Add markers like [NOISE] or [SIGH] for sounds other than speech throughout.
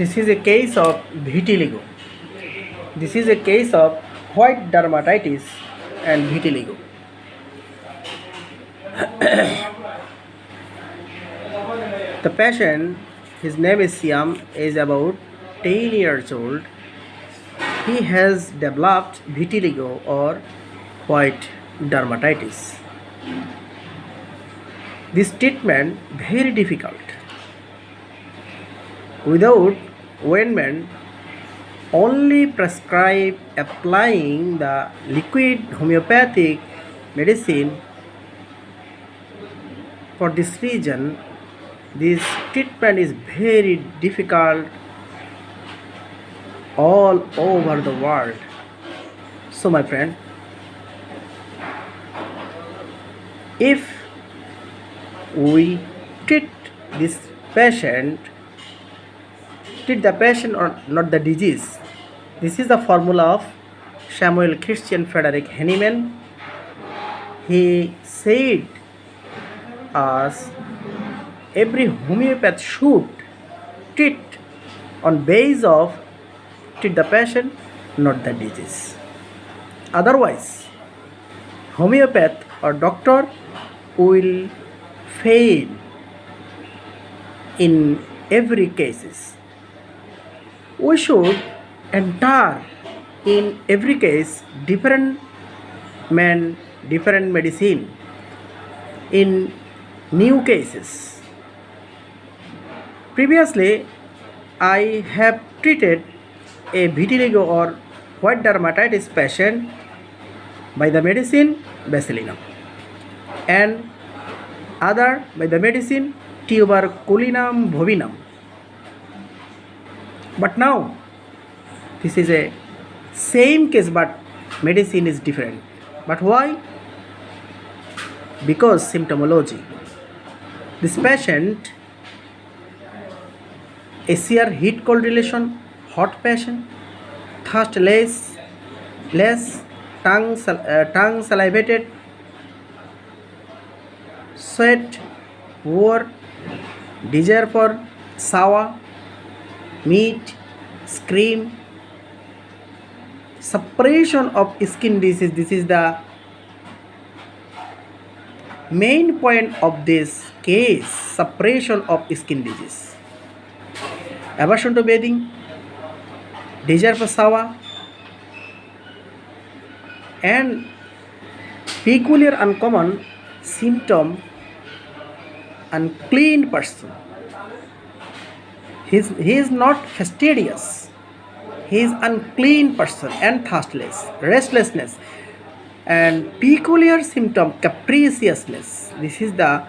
This is a case of vitiligo. This is a case of white dermatitis and vitiligo. [COUGHS] the patient, his name is Siam, is about 10 years old. He has developed vitiligo or white dermatitis. This treatment very difficult. Without ointment, only prescribe applying the liquid homeopathic medicine. For this reason, this treatment is very difficult all over the world. So, my friend, if we treat this patient treat the patient or not the disease. This is the formula of samuel christian frederick henneman. He said us every homeopath should treat on base of treat the patient not the disease. Otherwise homeopath or doctor will fail in every cases we should enter in every case different man different medicine in new cases previously i have treated a vitiligo or white dermatitis patient by the medicine basilinum and other by the medicine tuberculinum bovinum. But now this is a same case but medicine is different. But why? Because symptomology. This patient ACR heat cold relation, hot patient, thirst less, less, tongue, uh, tongue salivated, sweat, war, desire for sour, meat, scream, suppression of skin disease. This is the main point of this case suppression of skin disease. Aversion to bathing, desire for sour, and peculiar uncommon symptom unclean person He's, he is not fastidious. He is unclean person and thirstless restlessness and peculiar symptom capriciousness. This is the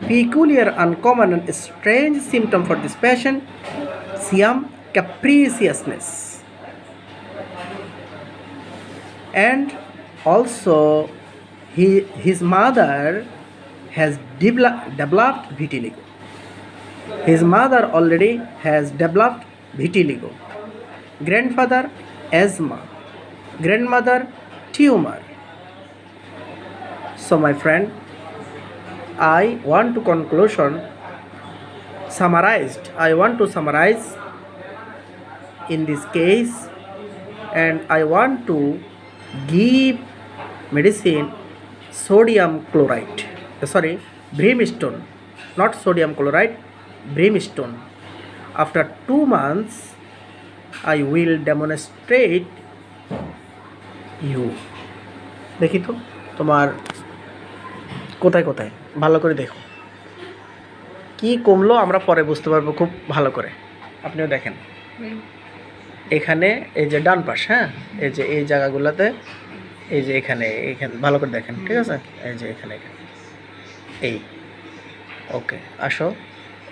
peculiar uncommon and strange symptom for this patient. Siam capriciousness. And also he, his mother has develop, developed vitiligo. His mother already has developed vitiligo. Grandfather asthma. Grandmother tumor. So my friend, I want to conclusion summarized. I want to summarize in this case and I want to give medicine sodium chloride uh, sorry brimstone not sodium chloride brimstone. After two months, i will demonstrate you. দেখি তো, তোমার কোথায় কোথায়? ভালো করে দেখো। কি কমলো আমরা পরে বুঝতে পারব খুব ভালো করে। আপনিও দেখেন। এখানে এই যে ডান পাশ হ্যাঁ? এই যে এই জায়গাগুলোতে, এই যে এখানে এখানে, ভালো করে দেখেন, ঠিক আছে? এই যে এখানে এখানে। এই। ওকে, আসো।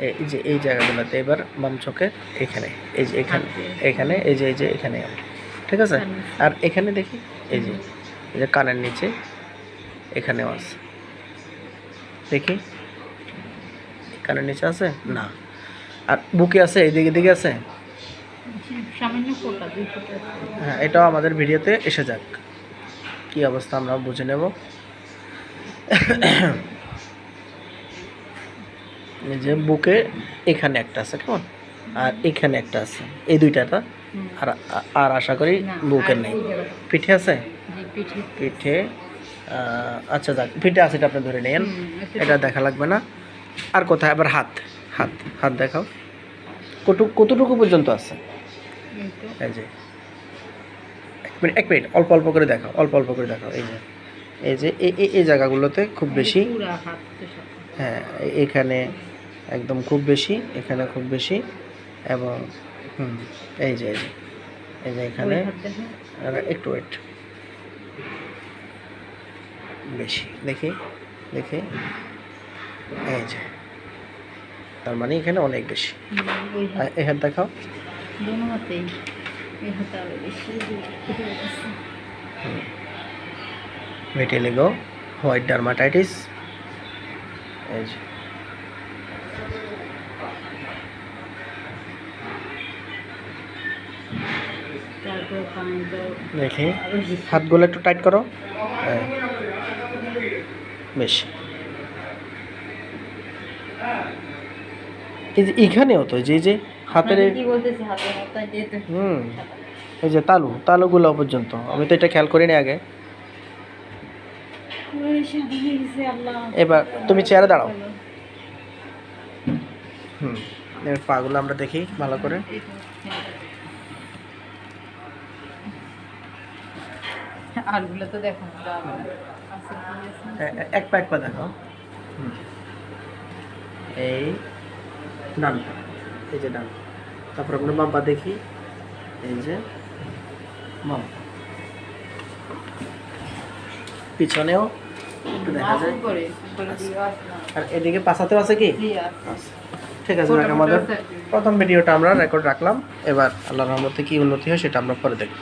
এই যে এই জায়গাগুলোতে এবার বাম চোখে এখানে এই যে এখানে এখানে এই যে এই যে এখানে। ঠিক আছে? আর এখানে দেখি এই যে এই যে কানের নিচে এখানেও আছে। দেখি। কানের নিচে আছে? না। আর বুকে আছে? এইদিকে দিকে আছে। হ্যাঁ এটাও আমাদের ভিডিওতে এসে যাক। কি অবস্থা আমরা বুঝে নেব। এই যে বুকে এখানে একটা আছে কেমন? আর এখানে একটা আছে এই দুইটাটা। আর আর আশা করি বুকের নেই। পিঠে আছে? পিঠে। আচ্ছা যাক পিঠে আছে এটা আপনি ধরে নেন। এটা দেখা লাগবে না। আর কোথায়? আবার হাত হাত হাত দেখাও। কটু কতটুকু পর্যন্ত আছে? এই যে। এক মিনিট এক মিনিট অল্প অল্প করে দেখাও অল্প অল্প করে দেখাও এই যে। এই যে এই জায়গাগুলোতে খুব বেশি। হ্যাঁ এখানে একদম খুব বেশি এখানে খুব বেশি এবং হুম এই যে এই যে এই যে এখানে একটু ওয়েট। বেশি দেখি দেখি এই যে তার মানে এখানে অনেক বেশি। ওই হাত আর এই হাত দেখাও। দোনো হাতেই এই এই যে। দেখি। হাতগুলো একটু টাইট করো। বেশ। এই যে এখানেও তো যে যে হাতের যেতে হুম। এই যে তালু তালুগুলো পর্যন্ত। আমি তো এটা খেয়াল করিনি আগে। এবার তুমি চেয়ারে দাঁড়াও। হুম এবার পাগুলো আমরা দেখি ভালো করে। আরগুলো তো দেখো এক পা এক পা এই ডান এই যে ডান পা। তারপর আমরা বাম পা দেখি এই যে বাম পিছনেও একটু দেখা যায় আসলাম। আর এদিকে পাশাতেও আছে কি। আচ্ছা। ঠিক আছে আমাদের। প্রথম ভিডিওটা আমরা রেকর্ড রাখলাম এবার আল্লাহর রহমতে কি উন্নতি হয় সেটা আমরা পরে দেখব